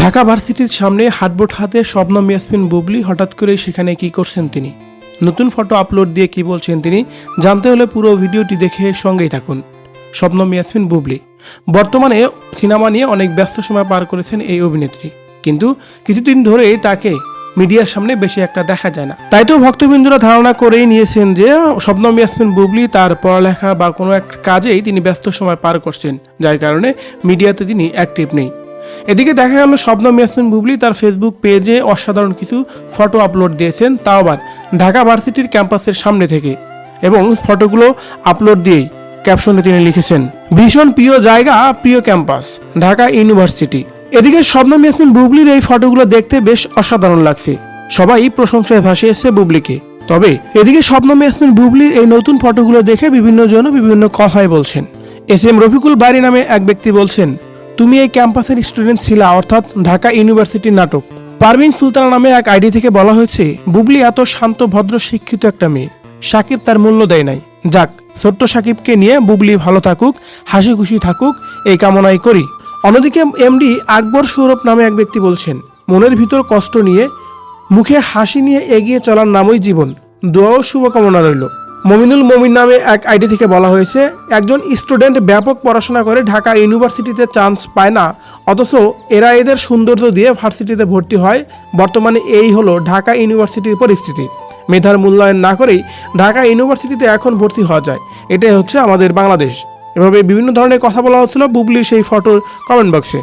ঢাকা ভার্সিটির সামনে হাটবোট হাতে শবনম ইয়াসমিন বুবলি হঠাৎ করে সেখানে কি করছেন তিনি? নতুন ফটো আপলোড দিয়ে কি বলছেন তিনি? জানতে হলে পুরো ভিডিওটি দেখে সঙ্গেই থাকুন। শবনম ইয়াসমিন বুবলি। বর্তমানে সিনেমা নিয়ে অনেক ব্যস্ত সময় পার করেছেন এই অভিনেত্রী। কিন্তু কিছুদিন ধরেই তাকে মিডিয়ার সামনে বেশি একটা দেখা যায় না। তাই তো ভক্তবৃন্দরা ধারণা করেই নিয়েছেন যে শবনম ইয়াসমিন বুবলি তার পড়ালেখা বা কোনো একটা কাজেই তিনি ব্যস্ত সময় পার করছেন, যার কারণে মিডিয়াতে তিনি অ্যাক্টিভ নেই। এদিকে দেখা গেল শবনম ইয়াসমিন বুবলি তার ফেসবুক পেজে অসাধারণ কিছু ফটো আপলোড দিয়েছেন, তাও আবার ঢাকা ভার্সিটির ক্যাম্পাসের সামনে থেকে এবং ফটোগুলো আপলোড দিয়েই ক্যাপশনে তিনি লিখেছেন, ভীষণ প্রিয় জায়গা, প্রিয় ক্যাম্পাস, ঢাকা ইউনিভার্সিটি। এদিকে শবনম ইয়াসমিন বুবলির এই ফটোগুলো দেখতে বেশ অসাধারণ লাগছে, সবাই প্রশংসায় ভাসিয়েছে বুবলিকে। তবে এদিকে শবনম ইয়াসমিন বুবলির এই নতুন ফটোগুলো দেখে বিভিন্ন জন বিভিন্ন কথায় বলছেন। এস এম রফিকুল বাড়ি নামে এক ব্যক্তি বলছেন তুমি এই ক্যাম্পাসের স্টুডেন্ট ছিলা, অর্থাৎ ঢাকা ইউনিভার্সিটির নাটক। পারভিন সুলতানা নামে এক আইডি থেকে বলা হয়েছে, বুবলি এত শান্ত, ভদ্র, শিক্ষিত একটা মেয়ে। সাকিব তার মূল্য দেয় নাই। যাক, ছোট্ট সাকিবকে নিয়ে বুবলি ভালো থাকুক, হাসি খুশি থাকুক, এই কামনাই করি। অন্যদিকে এমডি আকবর সৌরভ নামে এক ব্যক্তি বলছেন, মনের ভিতর কষ্ট নিয়ে, মুখে হাসি নিয়ে এগিয়ে চলার নামই জীবন। দোয়া ও শুভকামনা রইল। মমিনুল মমিন নামে এক আইডি থেকে বলা হয়েছে, একজন স্টুডেন্ট ব্যাপক পড়াশোনা করে ঢাকা ইউনিভার্সিটিতে চান্স পায় না, অথচ এরা এদের সৌন্দর্য দিয়ে ভার্সিটিতে ভর্তি হয়। বর্তমানে এই হলো ঢাকা ইউনিভার্সিটির পরিস্থিতি। মেধার মূল্যায়ন না করেই ঢাকা ইউনিভার্সিটিতে এখন ভর্তি হওয়া যায়। এটাই হচ্ছে আমাদের বাংলাদেশ। এভাবে বিভিন্ন ধরনের কথা বলা হচ্ছিল, বুবলির সেই ফটোর কমেন্ট বক্সে